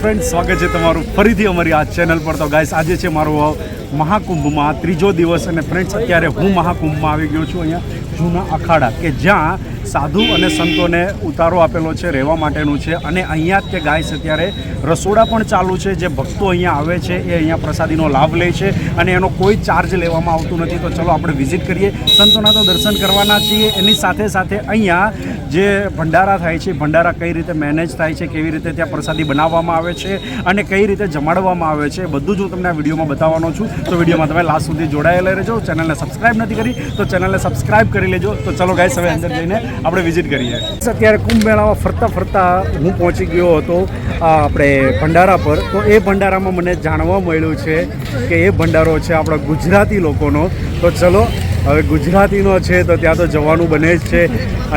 Friend સ્વાગત છે તમારું. ફરીથી અમારી આ ચેનલ પર. તો ગાઈસ આજે છે મારો મહાકુંભમાં ત્રીજો દિવસ. અને ફ્રેન્ડ્સ અત્યારે હું મહાકુંભમાં આવી ગયો છું અહીંયા જૂના અખાડા, કે જ્યાં સાધુ અને સંતોને ઉતારો આપેલો છે, રહેવા માટેનું છે અને અહીંયા તે ગાઈસ અત્યારે રસોડા પણ ચાલુ છે, જે ભક્તો અહીંયા આવે છે એ અહીંયા પ્રસાદીનો લાભ લે છે અને એનો કોઈ ચાર્જ લેવામાં આવતું નથી. તો ચલો આપણે વિઝિટ કરીએ. સંતોના તો દર્શન કરવાના છીએ. એની સાથે સાથે અહીંયા જે ભંડારા થાય છે, ભંડારા કઈ રીતે મેનેજ થાય છે, કેવી રીતે ત્યાં પ્રસાદી બનાવવામાં આવે છે અને કઈ રીતે જમાડવામાં આવે છે, બધું જ હું તમને આ વિડીયોમાં બતાવવાનો છું. તો વિડીયોમાં તમે લાસ્ટ સુધી જોડાયેલા રહેજો. ચેનલને સબસ્ક્રાઇબ નથી કરી, તો ચેનલને સબસ્ક્રાઇબ કરી લેજો. તો ચલો ગાઈસ હવે અંદર જઈને આપણે વિઝિટ કરીએ. અત્યારે કુંભ મેળામાં ફરતા ફરતા હું પહોંચી ગયો હતો આપણે ભંડારા પર. તો એ ભંડારામાં મને જાણવા મળ્યું છે કે એ ભંડારો છે આપણા ગુજરાતી લોકોનો. તો ચલો, હવે ગુજરાતીનો છે તો ત્યાં તો જવાનું બને જ છે.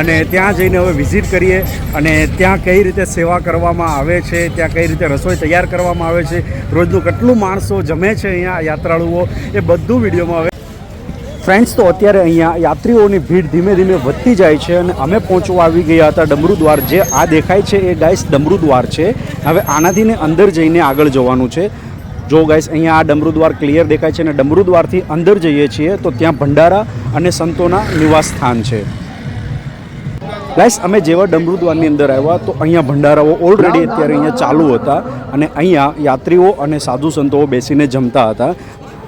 અને ત્યાં જઈને હવે વિઝિટ કરીએ અને ત્યાં કઈ રીતે સેવા કરવામાં આવે છે, ત્યાં કઈ રીતે રસોઈ તૈયાર કરવામાં આવે છે, રોજનું કેટલું માણસો જમે છે અહીંયા યાત્રાળુઓ, એ બધું વિડીયોમાં હવે ફ્રેન્ડ્સ, તો અત્યારે અહીંયા યાત્રીઓની ભીડ ધીમે ધીમે વધતી જાય છે અને અમે પહોંચવા આવી ગયા હતા ડમરુ દ્વાર. જે આ દેખાય છે એ ગાઈસ ડમરુ દ્વાર છે. હવે આનાથી ને અંદર જઈને આગળ જવાનું છે. જો ગાઈસ, અહીંયા આ ડમરુ દ્વાર ક્લિયર દેખાય છે અને ડમરુ દ્વારથી અંદર જઈએ છીએ, તો ત્યાં ભંડારા અને સંતોના નિવાસ સ્થાન છે. ગાઈસ, અમે જેવા ડમરુ દ્વારની અંદર આવ્યા, તો અહીંયા ભંડારાઓ ઓલરેડી અત્યારે અહીંયા ચાલુ હતા અને અહીંયા યાત્રીઓ અને સાધુ સંતો બેસીને જમતા હતા.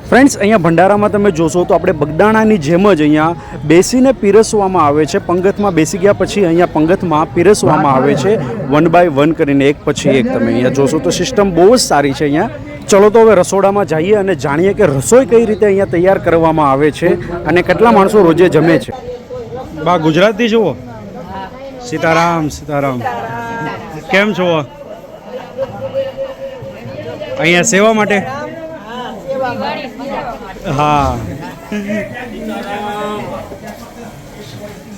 ફ્રેન્ડ્સ, અહીંયા ભંડારામાં તમે જોશો તો આપણે બગદાણાની જેમ જ અહીંયા બેસીને પીરસવામાં આવે છે. પંગતમાં બેસી ગયા પછી અહીંયા પંગતમાં પીરસવામાં આવે છે. વન બાય વન કરીને એક પછી એક તમે અહીંયા જોશો તો સિસ્ટમ બહુ જ સારી છે અહીંયા. ચલો તો હવે રસોડામાં જઈએ અને જાણીએ કે રસોઈ કઈ રીતે અહીંયા તૈયાર કરવામાં આવે છે અને કેટલા માણસો રોજે જમે છે. બા ગુજરાતી જુઓ. સીતારામ સીતારામ. કેમ છો? અહીંયા સેવા માટે? હા.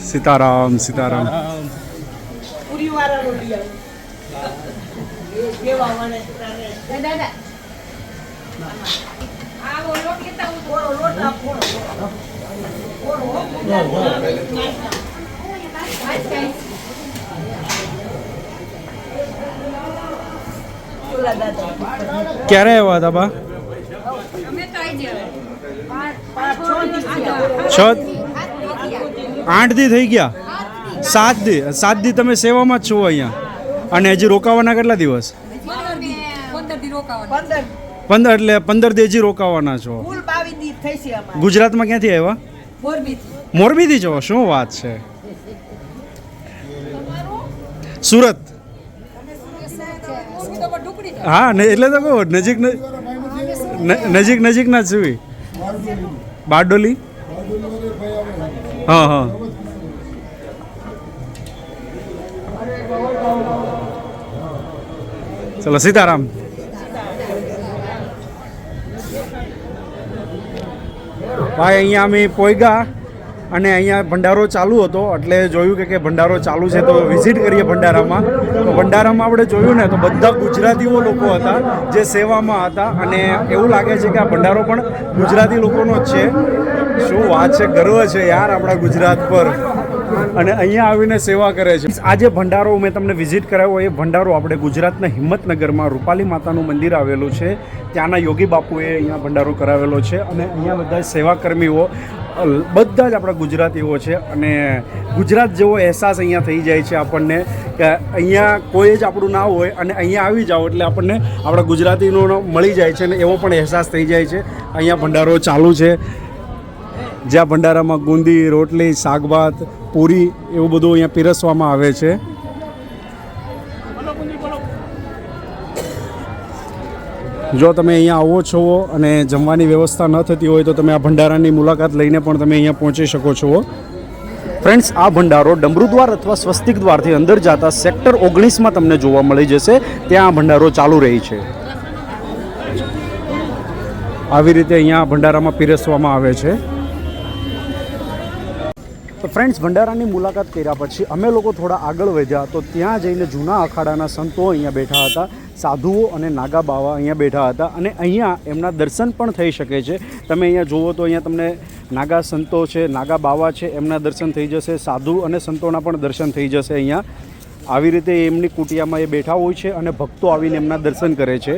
સીતારામ સીતારામ. ક્યારે આવ્યા હતા આવો કેવા મને દાદા આ વો લોટ લેતા હું થોડો લોટ આપો ચોલા દાદા ક્યારે આવ્યા હતા બા અમે તો આઈ જાય પાંચ છ આઠથી આઠ દી થઈ ગયા? સાત દી. સાત દી તમે સેવામાં જ છો અહીંયા. અને હજી રોકાવાના કેટલા દિવસ? પંદર. એટલે પંદર દી હજી રોકાવાના છો. ગુજરાતમાં ક્યાંથી આવ્યા? મોરબી મોરબીથી છો શું વાત છે? સુરત. હા એટલે તો કહું નજીક નજીક નજીકના જ છું. બારડોલી? હા હા. ચલો સીતારામ. ભાઈ અહીંયા અમે પોઈગા અને અહીંયા ભંડારો ચાલુ હતો, એટલે જોયું કે કે ભંડારો ચાલુ છે તો વિઝિટ કરીએ ભંડારામાં. તો ભંડારામાં આપણે જોયું ને, તો બધા ગુજરાતીઓ લોકો હતા જે સેવામાં હતા, અને એવું લાગે છે કે આ ભંડારો પણ ગુજરાતી લોકોનો જ છે. શું વાત છે, ગર્વ છે યાર આપણા ગુજરાત પર. અને અહીંયા આવીને સેવા કરે છે. આ જે ભંડારો મેં તમને વિઝિટ કરાવ્યો, એ ભંડારો આપણે ગુજરાતના હિંમતનગરમાં રૂપાલી માતાનું મંદિર આવેલું છે. ત્યાંના યોગી બાપુએ અહીંયા ભંડારો કરાવેલો છે અને અહીંયા બધા સેવાકર્મીઓ બધા જ આપણા ગુજરાતીઓ છે અને ગુજરાત જેવો અહેસાસ અહીંયા થઈ જાય છે આપણને કે અહીંયા કોઈ જ આપણું ના હોય અને અહીંયા આવી જાઓ એટલે આપણને આપણા ગુજરાતીનો મળી જાય છે અને એવો પણ અહેસાસ થઈ જાય છે. અહીંયા ભંડારો ચાલુ છે. જ્યાં ભંડારામાં ગુંદી, રોટલી, શાકભાત પૂરી એવું બધું અહીંયા પીરસવામાં આવે છે. જો તમે અહીંયા આવો છો અને જમવાની વ્યવસ્થા ન થતી હોય તો તમે આ ભંડારાની મુલાકાત લઈને પણ તમે અહીંયા પહોંચી શકો છો. ફ્રેન્ડ્સ, આ ભંડારો ડમરુદ્વાર અથવા સ્વસ્તિક દ્વારથી અંદર જતા સેક્ટર ઓગણીસમાં તમને જોવા મળી જશે. ત્યાં આ ભંડારો ચાલુ રહી છે. આવી રીતે અહીંયા ભંડારામાં પીરસવામાં આવે છે. તો ફ્રેન્ડ્સ ભંડારાની મુલાકાત કર્યા પછી અમે લોકો થોડા આગળ વધ્યા તો ત્યાં જઈને જૂના અખાડાના સંતો અહીંયા બેઠા હતા, સાધુઓ અને નાગા બાવા અહીંયા બેઠા હતા અને અહીંયા એમના દર્શન પણ થઈ શકે છે. તમે અહીંયા જુઓ તો અહીંયા તમને નાગા સંતો છે, નાગા બાવા છે, એમના દર્શન થઈ જશે, સાધુ અને સંતોના પણ દર્શન થઈ જશે અહીંયા. આવી રીતે એમની કુટિયામાં એ બેઠા હોય છે અને ભક્તો આવીને એમના દર્શન કરે છે.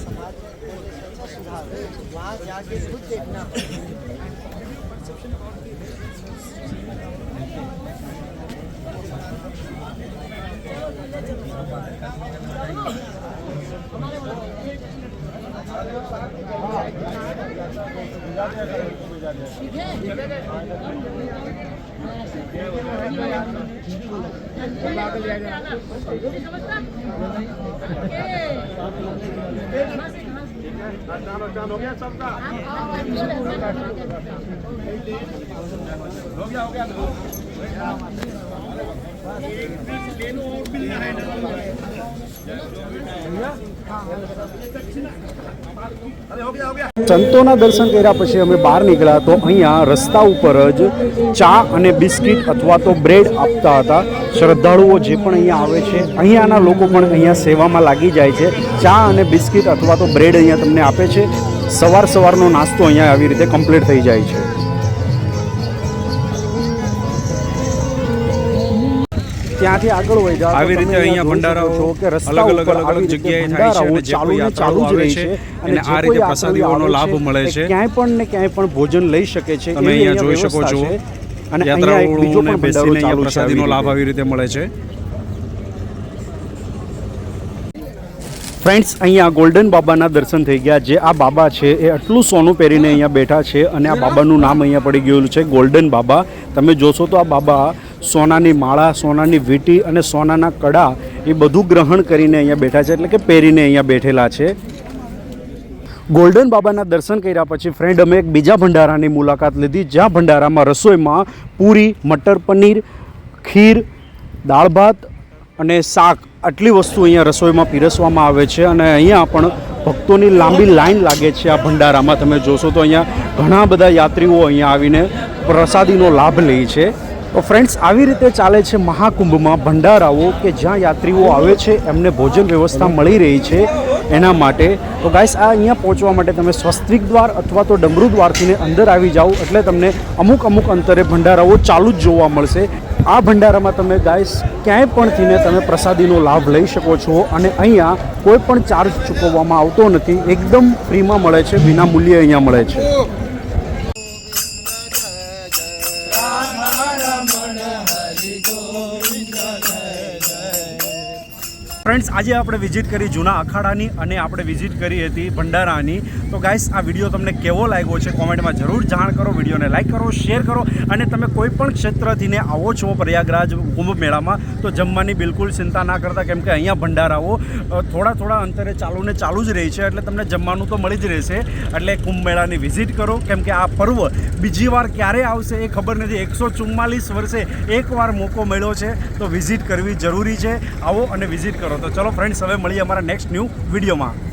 समाज सुधार वहाँ जाके खुद देखना ठीक है समझता સંતોના દર્શન કર્યા પછી અમે બહાર નીકળ્યા તો અહીંયા રસ્તા ઉપર જ ચા અને બિસ્કિટ અથવા તો બ્રેડ આપતા હતા. શ્રદ્ધાળુઓ જે પણ અહીંયા આવે છે અહીંયાના લોકો પણ અહીંયા સેવામાં લાગી જાય છે. ચા અને બિસ્કિટ અથવા તો બ્રેડ અહીંયા તમને આપે છે. સવાર સવારનો નાસ્તો અહીંયા આવી રીતે કમ્પ્લીટ થઈ જાય છે. ત્યાંથી આગળ વધ્યા આવી રીતે અહીંયા ભંડારાઓ અલગ અલગ અલગ અલગ જગ્યાએ થાય છે અને જે કોઈ યાત્રાળુ આવે છે અને આ રીતે પ્રસાદીઓનો લાભ મળે છે. ક્યાંય પણ ને ક્યાંય પણ ભોજન લઈ શકે છે. તમે અહીંયા જોઈ શકો છો. અને યાત્રાળુઓને પણ બેસીને અહીંયા પ્રસાદીનો લાભ આવી રીતે મળે છે. ફ્રેન્ડ્સ અહીંયા ગોલ્ડન બાબાના દર્શન થઈ ગયા. જે આ બાબા છે એ આટલું સોનું પહેરીને અહીંયા બેઠા છે અને આ બાબાનું નામ અહીંયા પડી ગયેલું છે ગોલ્ડન બાબા. તમે જોશો તો આ બાબા સોનાની માળા સોનાની વીંટી અને સોનાના કડા એ બધું ગ્રહણ કરીને અહીંયા બેઠા છે એટલે કે પહેરીને અહીંયા બેઠેલા છે. ગોલ્ડન બાબાના દર્શન કર્યા પછી ફ્રેન્ડ અમે એક બીજા ભંડારાની મુલાકાત લીધી. જ્યાં ભંડારામાં રસોઈમાં પૂરી, મટર પનીર, ખીર, દાળ ભાત અને શાક આટલી વસ્તુ અહીંયા રસોઈમાં પીરસવામાં આવે છે અને અહીંયા પણ ભક્તોની લાંબી લાઈન લાગે છે આ ભંડારામાં. તમે જોશો તો અહીંયા ઘણા બધા યાત્રીઓ અહીંયા આવીને પ્રસાદીનો લાભ લે છે. તો ફ્રેન્ડ્સ આવી રીતે ચાલે છે મહાકુંભમાં ભંડારાઓ કે જ્યાં યાત્રીઓ આવે છે, એમને ભોજન વ્યવસ્થા મળી રહી છે. એના માટે. તો ગાઈસ આ અહીંયા પહોંચવા માટે તમે સ્વસ્તિક દ્વાર અથવા તો ડમરુ દ્વારથીને અંદર આવી જાઓ એટલે તમને અમુક અમુક અંતરે ભંડારાઓ ચાલુ જ જોવા મળશે. આ ભંડારામાં તમે ગાઈસ ક્યાંય પણ થઈને તમે પ્રસાદીનો લાભ લઈ શકો છો અને અહીંયા કોઈ પણ ચાર્જ ચૂકવવામાં આવતો નથી. એકદમ ફ્રીમાં મળે છે, વિના મૂલ્યે અહીંયા મળે છે. ફ્રેન્ડ્સ, આજે આપણે વિઝિટ કરી જૂના અખાડાની અને આપણે વિઝિટ કરી હતી ભંડારાની. તો ગાઈસ, આ વીડિયો તમને કેવો લાગ્યો છે કોમેન્ટમાં જરૂર જાણ કરો, વિડીયોને લાઈક કરો, શેર કરો અને તમે કોઈ પણ ક્ષેત્રથીને આવો છો પ્રયાગરાજ કુંભ મેળામાં તો જમવાની બિલકુલ ચિંતા ના કરતા, કેમ કે અહીંયા ભંડારાઓ થોડા થોડા અંતરે ચાલુ ને ચાલુ જ રહી છે, એટલે તમને જમવાનું તો મળી જ રહેશે. એટલે કુંભ મેળાની વિઝિટ કરો, કેમ કે આ પર્વ બીજી વાર ક્યારે આવશે એ ખબર નથી. એકસો ચુમ્માલીસ વર્ષે એકવાર મોકો મળ્યો છે, તો વિઝિટ કરવી જરૂરી છે. આવો અને વિઝિટ કરો. તો ચલો ફ્રેન્ડ્સ હવે મળીએ અમારા નેક્સ્ટ ન્યૂ વિડીયોમાં